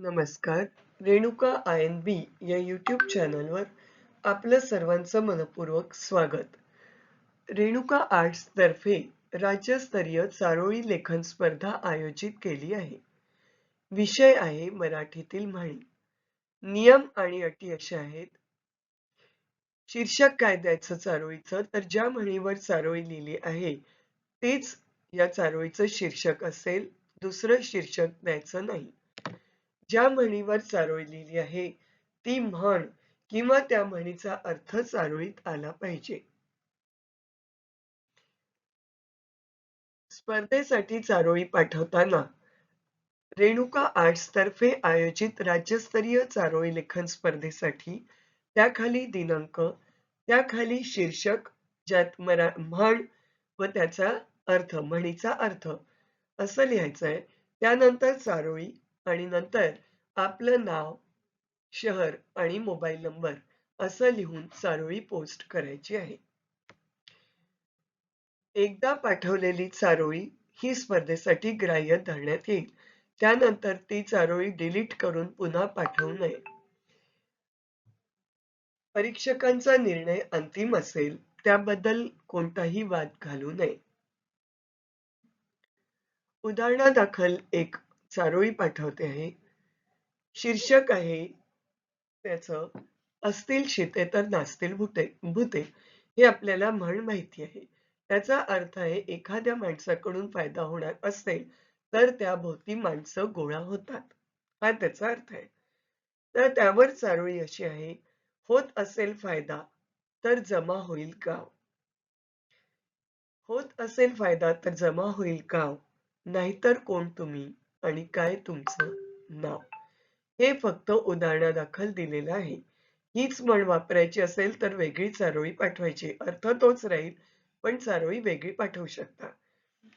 नमस्कार Renuka I N बी या YouTube चॅनलवर आपलं सर्वांचं मनपूर्वक स्वागत. रेणुका आर्ट्स तर्फे राज्यस्तरीय चारोळी लेखन स्पर्धा आयोजित केली आहे. विषय आहे मराठीतील म्हणी. नियम आणि अटी अशा आहेत. शीर्षक काय द्यायचं चारोळीचं? तर ज्या म्हणीवर चारोळी लिहिली आहे तेच या चारोळीचं शीर्षक असेल. दुसरं शीर्षक द्यायचं नाही. ज्या म्हणीवर चारोळी लिहिली आहे ती म्हण किंवा त्या म्हणीचा अर्थ चारोळीत आला पाहिजे. स्पर्धेसाठी चारोळी पाठवताना रेणुका आर्ट्स तर्फे आयोजित राज्यस्तरीय चारोळी लेखन स्पर्धेसाठी त्याखाली दिनांक त्याखाली शीर्षक ज्यात मरा म्हण व त्याचा अर्थ म्हणीचा अर्थ असं लिहायचं आहे त्यानंतर चारोळी आणि नंतर आपलं नाव शहर आणि मोबाईल नंबर असं लिहून चारोळी पोस्ट करायची आहे. एकदा पाठवलेली चारोळी ही स्पर्धेसाठी ग्राह्य धरण्यात येईल. त्यानंतर ती चारोळी डिलीट करून पुन्हा पाठवू नये. परीक्षकांचा निर्णय अंतिम असेल त्याबद्दल कोणताही वाद घालू नये. उदाहरणादाखल एक चारोळी पाठवते आहे. शीर्षक आहे त्याचं असतील शिते तर नाचतील भूते भूते हे आपल्याला म्हण माहिती आहे. त्याचा अर्थ आहे एखाद्या माणसाकडून फायदा होणार असेल तर त्या भोवती माणसं गोळा होतात. हा त्याचा अर्थ आहे. तर त्यावर चारोळी अशी आहे होत असेल फायदा तर जमा होईल गाव होत असेल फायदा तर जमा होईल गाव नाहीतर कोण तुम्ही? आणि काय तुमचं नाव? हे फक्त उदाहरणादाखल दिलेलं आहे. हीच म्हण वापरायची असेल तर वेगळी चारोळी पाठवायची. अर्थ तोच राहील पण चारोळी वेगळी पाठवू शकता.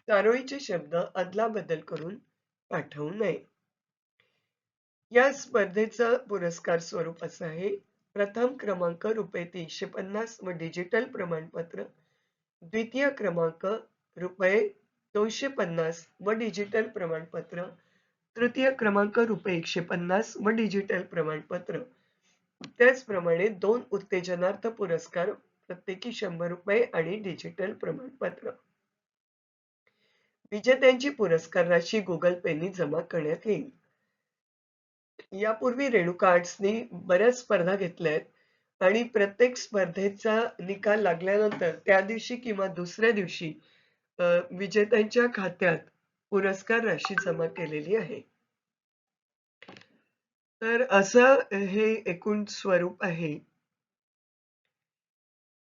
चारोळीचे शब्द अदला बदल करून पाठवू नये. या स्पर्धेचं पुरस्कार स्वरूप असं आहे. प्रथम क्रमांक रुपये तीनशे पन्नास व डिजिटल प्रमाणपत्र. द्वितीय क्रमांक रुपये दोनशे पन्नास व डिजिटल प्रमाणपत्र तृतीय क्रमांक रुपये एकशे पन्नास व डिजिटल प्रमाणपत्र. त्याचप्रमाणे दोन उत्तेजनार्थ पुरस्कार प्रत्येकी शंभर रुपये आणि डिजिटल प्रमाणपत्र. विजेत्यांची पुरस्कार राशी गुगल पेनी जमा करण्यात येईल. यापूर्वी रेणुका आर्ट्सनी बऱ्याच स्पर्धा घेतल्या आहेत आणि प्रत्येक स्पर्धेचा निकाल लागल्यानंतर त्या दिवशी किंवा दुसऱ्या दिवशी विजेत्यांच्या खात्यात पुरस्कार राशी जमा केलेली आहे. तर असं हे एकूण स्वरूप आहे.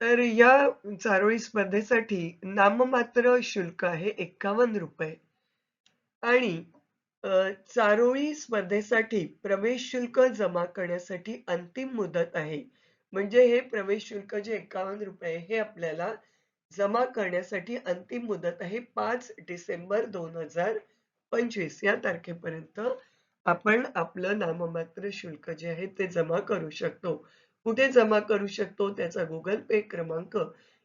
तर या चारोळी स्पर्धेसाठी नाममात्र शुल्क आहे एक्कावन्न रुपये. आणि चारोळी स्पर्धेसाठी प्रवेश शुल्क जमा करण्यासाठी अंतिम मुदत आहे. म्हणजे हे प्रवेश शुल्क जे एक्कावन्न रुपये हे आपल्याला जमा करण्यासाठी अंतिम मुदत आहे पाच डिसेंबर दोन हजार पंचवीस. या तारखेपर्यंत आपण आपलं नाममात्र शुल्क जे आहे ते जमा करू शकतो. कुठे जमा करू शकतो त्याचा गुगल पे क्रमांक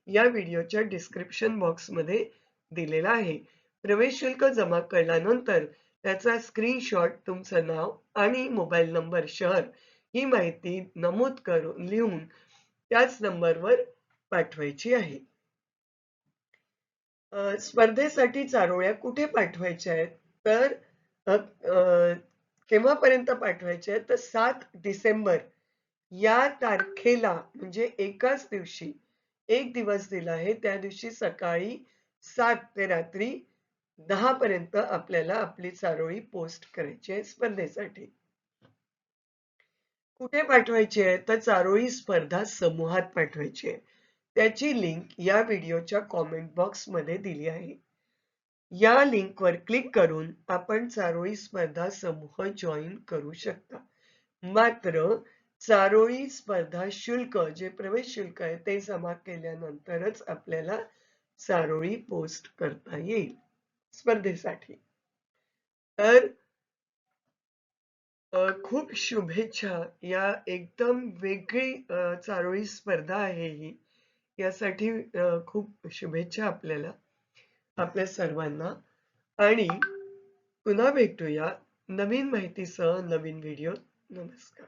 या व्हिडिओच्या डिस्क्रिप्शन बॉक्समध्ये दिलेला आहे. प्रवेश शुल्क जमा केल्यानंतर त्याचा स्क्रीनशॉट तुमचं नाव आणि मोबाईल नंबर शहर ही माहिती नमूद करून लिहून त्याच नंबरवर पाठवायची आहे. स्पर्धेसाठी चारोळ्या कुठे पाठवायच्या आहेत? तर केव्हापर्यंत पाठवायच्या आहेत? तर सात डिसेंबर या तारखेला म्हणजे एकाच दिवशी एक दिवस दिला आहे. त्या दिवशी सकाळी सात ते रात्री दहा पर्यंत आपल्याला आपली चारोळी पोस्ट करायची आहे स्पर्धेसाठी. कुठे पाठवायची आहे? तर चारोळी स्पर्धा समूहात पाठवायची आहे. त्याची लिंक या व्हिडिओच्या कॉमेंट बॉक्समध्ये दिली आहे. या लिंकवर क्लिक करून आपण चारोळी स्पर्धा समूह जॉईन करू शकता. मात्र चारोळी स्पर्धा शुल्क जे प्रवेश शुल्क आहे ते जमा केल्यानंतरच आपल्याला चारोळी पोस्ट करता येईल स्पर्धेसाठी. तर खूप शुभेच्छा. या एकदम वेगळी चारोळी स्पर्धा आहे ही. यासाठी खूप शुभेच्छा आपल्याला आपल्या सर्वांना. आणि पुन्हा भेटूया नवीन माहितीसह नवीन व्हिडिओ नमस्कार.